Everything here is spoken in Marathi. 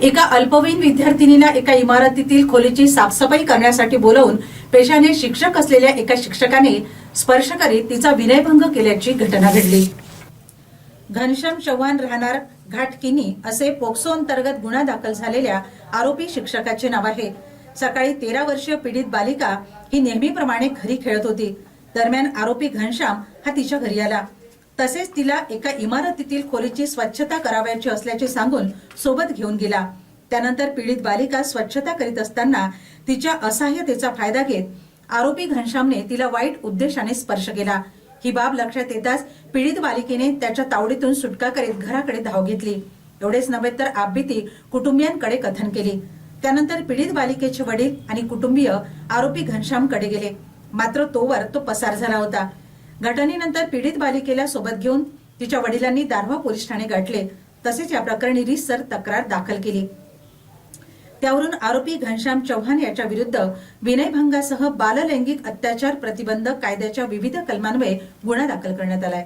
एका अल्पवयीन विद्यार्थिनीला एका इमारतीतील खोलीची साफसफाई करण्यासाठी बोलवून पेशाने शिक्षक असलेल्या एका शिक्षकाने स्पर्श करीत तिचा विनयभंग केल्याची घटना घडली. घनश्याम चव्हाण राहणार घाटकिनी असे पोक्सो अंतर्गत गुन्हा दाखल झालेल्या आरोपी शिक्षकाचे नाव आहे. सकाळी तेरा वर्षीय पीडित बालिका ही नेहमीप्रमाणे घरी खेळत होती. दरम्यान आरोपी घनश्याम हा तिच्या घरी आला. तसेच तिला एका इमारतीतील खोलीची स्वच्छता करावयाची असल्याचे सांगून सोबत घेऊन गेला. त्यानंतर पीडित बालिका स्वच्छता करीत असताना तिच्या असहाय्यतेचा फायदा घेत आरोपी घनश्यामने तिला वाईट उद्देशाने स्पर्श केला. ही बाब लक्षात येताच पीडित बालिकेने त्याच्या तावडीतून सुटका करीत घराकडे धाव घेतली. एवढेच नव्हे तर आपबीती कुटुंबियांकडे कथन केली. त्यानंतर पीडित बालिकेचे वडील आणि कुटुंबीय आरोपी घनश्यामकडे गेले. मात्र तोवर तो पसार झाला होता. घटनेनंतर पीडित बालिकेला सोबत घेऊन तिच्या वडिलांनी दारव्हा पोलीस ठाणे गाठले. तसेच या प्रकरणी रिसर तक्रार दाखल केली. त्यावरून आरोपी घनश्याम चव्हाण याच्या विरुद्ध विनयभंगासह बाललैंगिक अत्याचार प्रतिबंधक कायद्याच्या विविध कलमान्वये गुन्हा दाखल करण्यात आलाय.